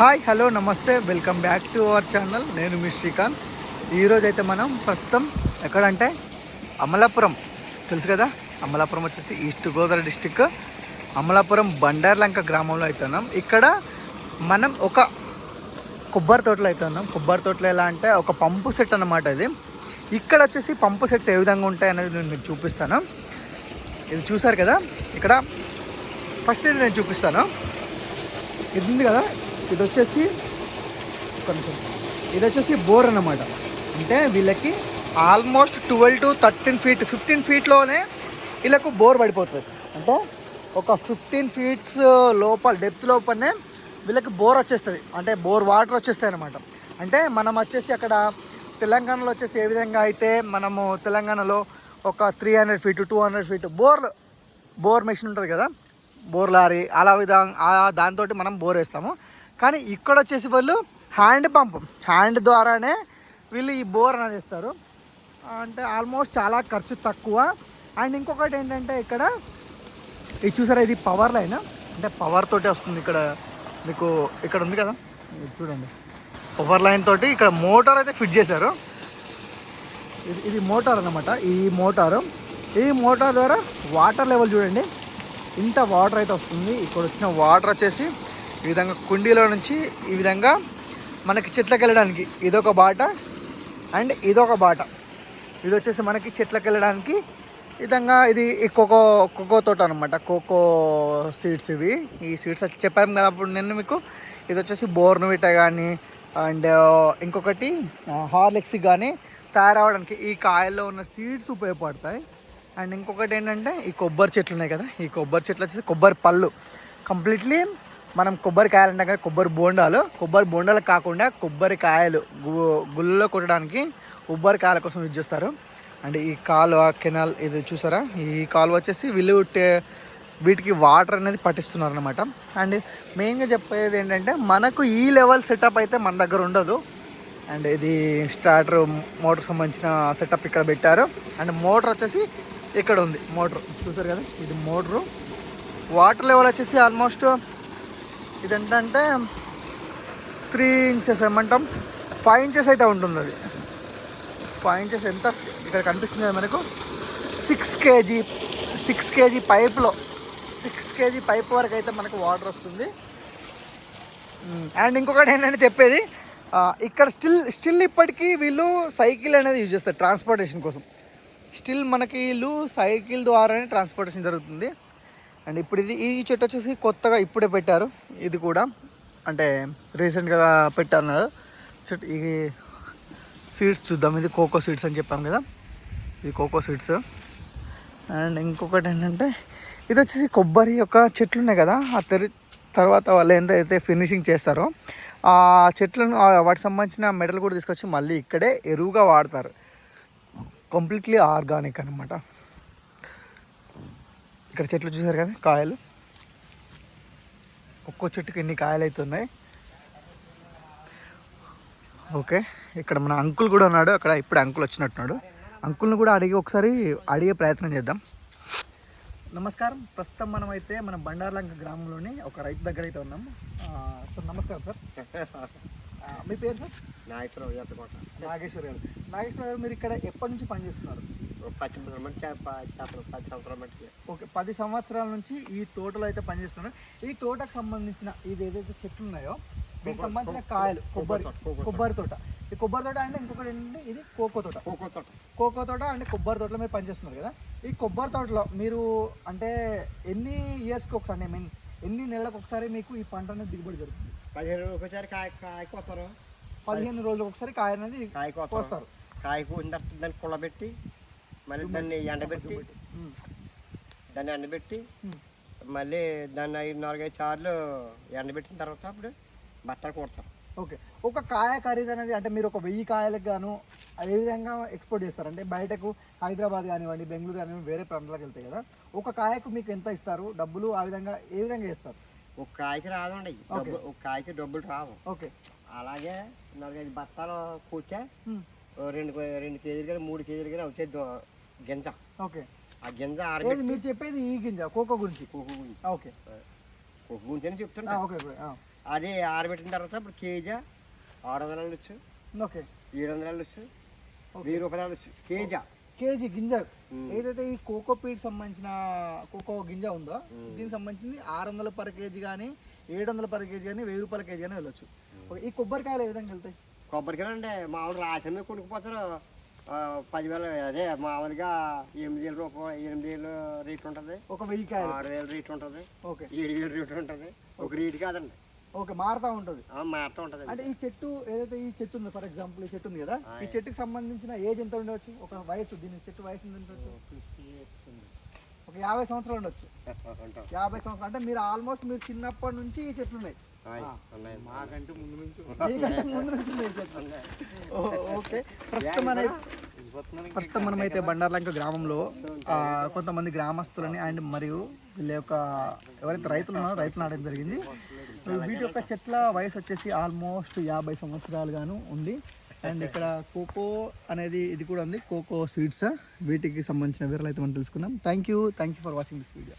Hi hello నమస్తే welcome back to our channel. నేను మీ శ్రీకాంత్. ఈరోజు అయితే మనం ప్రస్తుతం ఎక్కడంటే అమలాపురం. తెలుసు కదా? అమలాపురం వచ్చేసి ఈస్ట్ గోదావరి డిస్టిక్. అమలాపురం బండార్లంక గ్రామంలో అయితే ఉన్నాం. ఇక్కడ మనం ఒక కొబ్బరి తోటలో అయితే ఉన్నాం. కొబ్బరి తోటలో ఎలా అంటే ఒక పంపు సెట్ అన్నమాట ఇది. ఇక్కడ వచ్చేసి పంపు సెట్స్ ఏ విధంగా ఉంటాయి అనేది నేను మీకు చూపిస్తాను. ఇది చూసారు కదా? ఇక్కడ ఫస్ట్ ఇది నేను చూపిస్తాను. ఇది ఉంది కదా? ఇది వచ్చేసి ఒక్క ఇది వచ్చేసి బోర్ అన్నమాట. అంటే వీళ్ళకి almost twelve to thirteen feet fifteen ఫీట్లోనే వీళ్ళకు బోర్ పడిపోతుంది. అంటే ఒక ఫిఫ్టీన్ ఫీట్స్ లోపల డెప్త్ లోపలనే వీళ్ళకి బోర్ వచ్చేస్తుంది. అంటే బోర్ వాటర్ వచ్చేస్తాయి అనమాట అంటే మనం వచ్చేసి అక్కడ తెలంగాణలో వచ్చేసి ఏ విధంగా అయితే మనము తెలంగాణలో ఒక three hundred feet two hundred feet bore bore machine ఉంటుంది కదా? బోర్ లారీ అలా విధంగా దాంతో మనం బోర్ వేస్తాము. కానీ ఇక్కడ వచ్చేసి వాళ్ళు హ్యాండ్ పంప్. హ్యాండ్ ద్వారానే వీళ్ళు ఈ బోర్ అనేది వేస్తారు. అంటే ఆల్మోస్ట్ చాలా ఖర్చు తక్కువ. అండ్ ఇంకొకటి ఏంటంటే ఇక్కడ ఇది చూసారా ఇది పవర్ లైన్ అంటే పవర్ తోటి వస్తుంది ఇక్కడ. మీకు ఇక్కడ ఉంది కదా? చూడండి. పవర్ లైన్ తోటి ఇక్కడ మోటార్ అయితే ఫిట్ చేశారు. ఇది ఇది మోటార్ అన్నమాట. ఈ మోటారు ఈ మోటార్ ద్వారా వాటర్ లెవెల్ చూడండి. ఇంత వాటర్ అయితే వస్తుంది. ఇక్కడ వచ్చిన వాటర్ వచ్చేసి ఈ విధంగా కుండీలో నుంచి ఈ విధంగా మనకి చెట్లకు వెళ్ళడానికి ఇదొక బాట అండ్ ఇదొక బాట. ఇది వచ్చేసి మనకి చెట్లకు వెళ్ళడానికి ఈ విధంగా ఇది ఈ కోకో కోకో తోట అనమాట కోకో సీడ్స్ ఇవి. ఈ సీడ్స్ వచ్చి చెప్పాను కదా అప్పుడు నేను మీకు. ఇది వచ్చేసి బోర్నవిట కానీ అండ్ ఇంకొకటి హార్లిక్స్ కానీ తయారవడానికి ఈ కాయల్లో ఉన్న సీడ్స్ ఉపయోగపడతాయి. అండ్ ఇంకొకటి ఏంటంటే ఈ కొబ్బరి చెట్లు ఉన్నాయి కదా. ఈ కొబ్బరి చెట్లు వచ్చేసి కొబ్బరి పళ్ళు. కంప్లీట్లీ మనం కొబ్బరికాయలు అంటే కదా కొబ్బరి బోండాలు. కొబ్బరి బోండాలు కాకుండా కొబ్బరికాయలు గు- గుళ్ళలో కొట్టడానికి కొబ్బరికాయల కోసం యూజ్ చేస్తారు. అండ్ ఈ కాలువ కెనాల్ ఇది చూసారా? ఈ కాలువ వచ్చేసి వీళ్ళు వీటికి వాటర్ అనేది పట్టిస్తున్నారు అనమాట అండ్ మెయిన్గా చెప్పేది ఏంటంటే మనకు ఈ లెవెల్ సెటప్ అయితే మన దగ్గర ఉండదు. అండ్ ఇది స్టార్టర్ మోటార్ సంబంధించిన సెటప్ ఇక్కడ పెట్టారు. అండ్ మోటార్ వచ్చేసి ఇక్కడ ఉంది. మోటార్ చూసారు కదా? ఇది మోటరు. వాటర్ లెవెల్ వచ్చేసి ఆల్మోస్ట్ ఇది ఏంటంటే త్రీ ఇంచెస్ ఏమంటాం? ఫైవ్ ఇంచెస్ అయితే ఉంటుంది అది ఫైవ్ ఇంచెస్ ఎంత ఇక్కడ కనిపిస్తుంది మనకు? సిక్స్ కేజీ సిక్స్ కేజీ పైప్లో సిక్స్ కేజీ పైప్ వరకు అయితే మనకు వాటర్ వస్తుంది. అండ్ ఇంకొకటి ఏంటంటే చెప్పేది ఇక్కడ స్టిల్ స్టిల్ ఇప్పటికీ వీళ్ళు సైకిల్ అనేది యూజ్ చేస్తారు ట్రాన్స్పోర్టేషన్ కోసం. స్టిల్ మనకి వీళ్ళు సైకిల్ ద్వారానే ట్రాన్స్పోర్టేషన్ జరుగుతుంది. అండ్ ఇప్పుడు ఇది ఈ చెట్టు వచ్చేసి కొత్తగా ఇప్పుడే పెట్టారు. ఇది కూడా అంటే రీసెంట్గా పెట్టారు చెట్టు ఇది సీడ్స్ చూద్దాం. ఇది కోకో సీడ్స్ అని చెప్పాం కదా. ఇది కోకో సీడ్స్. అండ్ ఇంకొకటి ఏంటంటే ఇది వచ్చేసి కొబ్బరి యొక్క చెట్లు ఉన్నాయి కదా. ఆ తెరి తర్వాత వాళ్ళు ఎంతైతే ఫినిషింగ్ చేస్తారో ఆ చెట్లను వాటికి సంబంధించిన మెడల్ కూడా తీసుకొచ్చి మళ్ళీ ఇక్కడే ఎరువుగా వాడతారు. కంప్లీట్లీ ఆర్గానిక్ అనమాట ఇక్కడ చెట్లు చూసారు కదా కాయలు. ఒక్కో చెట్టుకి ఎన్ని కాయలు అయితే ఉన్నాయి ఓకే ఇక్కడ మన అంకుల్ కూడా ఉన్నాడు అక్కడ ఇప్పుడు అంకుల్ వచ్చినట్టున్నాడు. అంకుల్ని కూడా అడిగి ఒకసారి అడిగే ప్రయత్నం చేద్దాం. నమస్కారం ప్రస్తుతం మనం అయితే మన బండార్లంక గ్రామంలోని ఒక రైతు దగ్గర అయితే ఉన్నాం సార్ నమస్కారం సార్. మీ పేరు సార్? నాగేశ్వరరావు ఎత్తకోట నాగేశ్వర్ గారు. నాగేశ్వర్ గారు మీరు ఇక్కడ ఎప్పటి నుంచి పనిచేస్తున్నారు? చేపలు పది సంవత్సరాల ఓకే పది సంవత్సరాల నుంచి ఈ తోటలో అయితే పనిచేస్తున్నారు. ఈ తోటకు సంబంధించిన ఇది ఏదైతే చెట్లు ఉన్నాయో దీనికి సంబంధించిన కాయలు కొబ్బరి. కొబ్బరి తోట ఈ కొబ్బరి తోట అంటే ఇంకొకటి ఏంటంటే ఇది కోకో తోట. కోకో తోట. కోకో తోట అంటే కొబ్బరి తోటలో మీరు పనిచేస్తున్నారు కదా. ఈ కొబ్బరి తోటలో మీరు అంటే ఎన్ని ఇయర్స్కి ఒకసారి ఐ మీన్ ఎన్ని నెలలకు ఒకసారి మీకు ఈ పంట అనేది దిగుబడి జరుగుతుంది? పదిహేను ఒకసారి కాయ కాయ కోస్తారు. పదిహేను రోజులకు ఒకసారి కాయ అనేది కాయ కోస్తారు. కోస్తారు. కాయ కోసిన తర్వాత దాన్ని కుళ్ళబెట్టి మళ్ళీ దాన్ని ఎండబెట్టి దాన్ని ఎండబెట్టి. మళ్ళీ దాన్ని ఐదు నాలుగైదు సార్లు ఎండబెట్టిన తర్వాత అప్పుడు బత్తాలు కొడతారు ఓకే. ఒక కాయ ఖరీదు అనేది అంటే మీరు ఒక వెయ్యి కాయలకు గాను ఏ విధంగా ఎక్స్పోర్ట్ చేస్తారు? అంటే బయటకు హైదరాబాద్ కానివ్వండి బెంగళూరు కానివ్వండి వేరే ప్రాంతాలకు వెళ్తాయి కదా ఒక కాయకు మీకు ఎంత ఇస్తారు? డబ్బులు ఆ విధంగా ఏ విధంగా ఇస్తారు ఒక కాయకి రాదండి. డబ్బులు ఒక కాయకి డబ్బులు రావు. ఓకే. అలాగే నాలుగైదు బత్తాలు కూర్చే రెండు రెండు కేజీలు కానీ మూడు కేజీలు కానీ దో- గింజ. ఓకే. ఆ గింజ ఆరబెట్టి మీరు చెప్పేది ఈ గింజ కోకో గురించి. కుక్కు గురించి. ఓకే. కుక్కు గురించి అని చెప్తున్నా ఓకే. అది ఆరబెట్టిన తర్వాత ఇప్పుడు కేజీ ఆరు వందలు వెళ్ళొచ్చు ఓకే. ఏడు వందలు వెళ్ళొచ్చు వెయ్యి రూపాయలు వెళ్ళొచ్చు కేజీ. కేజీ గింజ. ఏదైతే ఈ కోకో పీట్ సంబంధించిన కోకో గింజ ఉందో దీనికి సంబంధించింది ఆరు వందల పర్ కేజీ కానీ ఏడు వందల పర్ కేజీ కానీ వెయ్యి రూపాయల కేజీ కానీ వెళ్ళొచ్చు ఈ కొబ్బరికాయలు ఏ విధంగా వెళ్తాయి? కొబ్బరికాయలు అంటే మామూలు రాసిన కొనుక్కుపోతారు. పదివేలు అదే మామూలుగా ఎనిమిది వేల రూపాయలు ఎనిమిది వేలు రేట్ ఉంటుంది. ఒక వెయ్యి కాయలు. ఆరు వేలు రేట్ ఉంటుంది. ఓకే. ఏడు వేలు రేట్ ఉంటుంది. ఒక రేట్ కాదండి. ఓకే మారుతూ ఉంటుంది. ఆ, మారుతూ ఉంటుంది. అంటే ఈ చెట్టు ఏదైతే ఈ చెట్టు ఉంది ఫర్ ఎగ్జాంపుల్ ఈ చెట్టు ఉంది కదా ఈ చెట్టుకి సంబంధించిన ఏజ్ ఎంత ఉండవచ్చు ఒక వయసు దీని చెట్టు వయసు ఎంత ఉండవచ్చు ఒక యాభై సంవత్సరాలు ఉండొచ్చు. యాభై సంవత్సరాలు. అంటే మీరు ఆల్మోస్ట్ మీరు చిన్నప్పటి నుంచి ఈ చెట్లు ఉన్నాయి. మాకంటే ముందు నుంచి ముందు నుంచి ఓకే. ప్రస్తుతం మన ప్రస్తుతం మనమైతే బండార్లంక గ్రామంలో కొంతమంది గ్రామస్తులని అండ్ మరియు వీళ్ళ యొక్క ఎవరైతే రైతులు ఉన్నారో రైతులు నాటడం జరిగింది. వీటి యొక్క చెట్ల వయసు వచ్చేసి ఆల్మోస్ట్ యాభై సంవత్సరాలుగాను ఉంది. అండ్ ఇక్కడ కోకో అనేది ఇది కూడా ఉంది. కోకో సీడ్స్ వీటికి సంబంధించిన వివరాలు అయితే మనం తెలుసుకున్నాం thank you thank you for watching this video